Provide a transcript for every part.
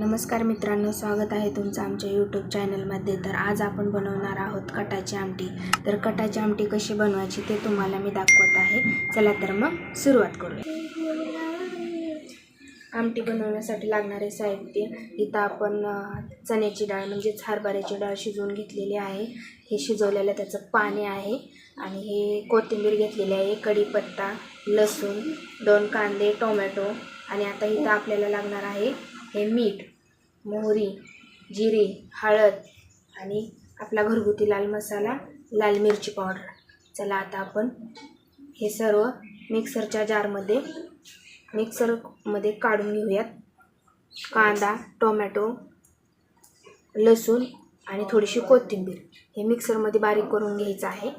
नमस्कार मित्रांनो स्वागत आहे तुमचं आमच्या यूट्यूब चॅनलमध्ये तर आज आपण बनवणार आहोत कटाची आमटी. तर कटाची आमटी कशी बनवायची ते तुम्हाला मी दाखवत आहे. चला तर मग सुरुवात करूया. आमटी बनवण्यासाठी लागणारे साहित्य. इथं आपण चण्याची डाळ म्हणजेच हरभऱ्याची डाळ शिजवून घेतलेली आहे. हे शिजवलेलं त्याचं पाणी आहे. आणि हे कोथिंबीर घेतलेली आहे कढीपत्ता लसूण दोन कांदे टोमॅटो. आणि आता इथं आपल्याला लागणार आहे हे मीठ. मोहरी जिरे हळद आणि आपला घरगुती लाल मसाला लाल मिरची पावडर. चला आता आपण हे सर्व मिक्सरच्या जारमध्ये मिक्सरमध्ये काढून घेऊयात. कांदा टोमॅटो लसूण आणि थोडीशी कोथिंबीर हे मिक्सरमध्ये बारीक करून घ्यायचं आहे.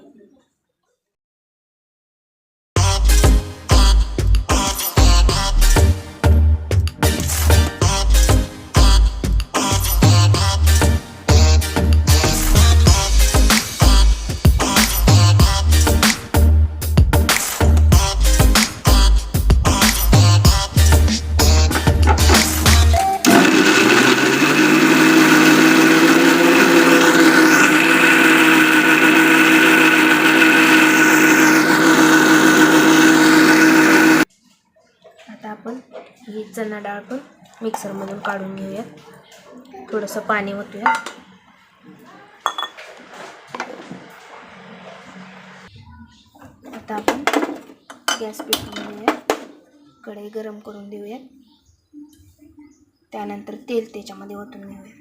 ही चणा डाळ पण मिक्सरमधून काढून घेऊयात. थोडंसं पाणी ओतूया. आता आपण गॅस पेटून घेऊया कढई गरम करून देऊयात. त्यानंतर तेल त्याच्यामध्ये ओतून घेऊया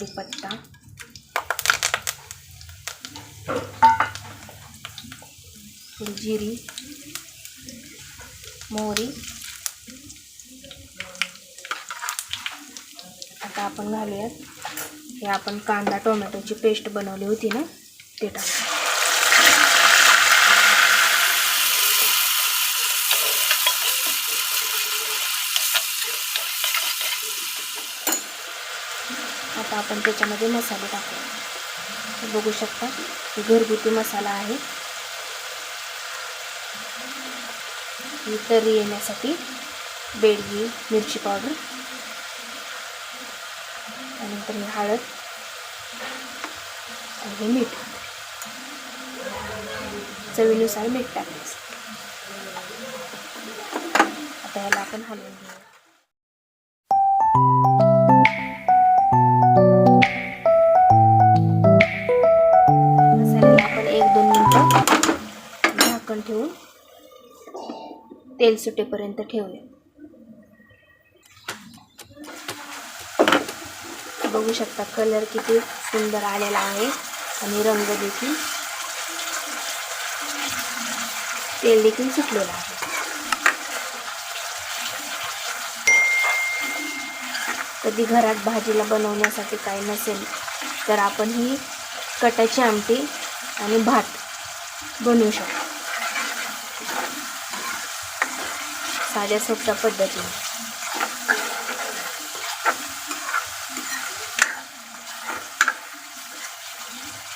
कढीपत्ता थोडी जिरी. मोहरी. आता आपण घालूयात. हे आपण कांदा टोमॅटोची पेस्ट बनवली होती ना ते टाकू आता आपण त्याच्यामध्ये मसाले टाकू बघू शकता घरगुती मसाला आहे. तरी तर्री येण्यासाठी बेडगी मिरची पावडर त्यानंतर हळद आणि हे मीठ. चवीनुसार मीठ टाकायचं. आता याला आपण हलवून घेऊ ठेवून तेल सुटेपर्यंत ठेवूया. बघू शकता कलर किती सुंदर आलेला आहे आणि रंग देखील तेल देखील सुटलेलं आहे. कधी घरात भाजीला बनवण्यासाठी काही नसेल तर आपण ही कटाची आमटी आणि भात बनवू शकतो. साध्या सोप्या पद्धतीने.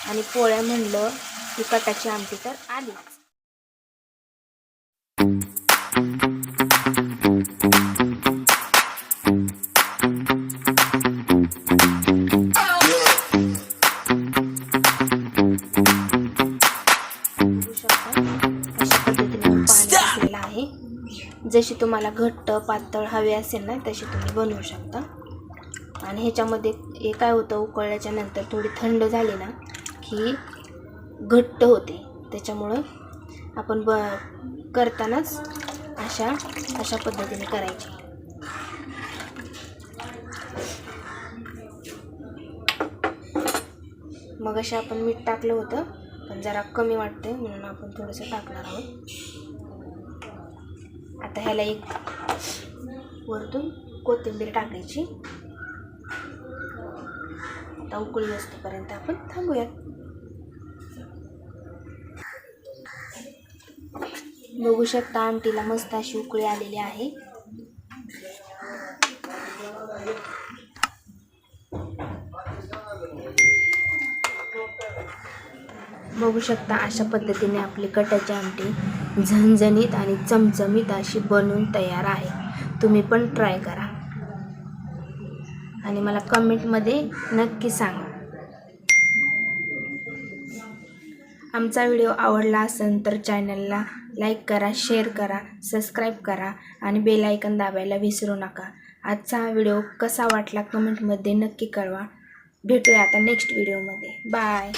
आणि पोळ्या म्हणलं की कटाची आमटी तर आलीच. जशी तुम्हाला घट्ट पातळ हवे असेल ना तशी तुम्ही बनवू शकता. आणि ह्याच्यामध्ये हे काय होतं उकळल्याच्या नंतर थोडी थंड झाली ना की घट्ट होते. त्याच्यामुळं आपण ब करतानाच अशा अशा पद्धतीने करायची. मग अशा आपण मीठ टाकलं होतं पण जरा कमी वाटते म्हणून आपण थोडंसं टाकणार आहोत. आता ह्याला एक वरतून कोथिंबीर टाकायची. आता उकळी असतोपर्यंत आपण थांबूयात. बघू शकता आमटीला मस्त अशी उकळी आलेली आहे. बघू शकता अशा पद्धतीने आपली कटाची आमटी झणझणीत आणि चमचमीत अशी बनून तयार आहे. तुम्ही पण ट्राय करा. आणि मला कमेंटमध्ये नक्की सांगा. आमचा व्हिडिओ आवडला असेल तर चॅनलला लाईक करा शेअर करा सबस्क्राईब करा आणि बेल आयकन दाबायला विसरू नका. आजचा हा व्हिडिओ कसा वाटला कमेंटमध्ये नक्की कळवा. भेटूया आता नेक्स्ट व्हिडिओमध्ये बाय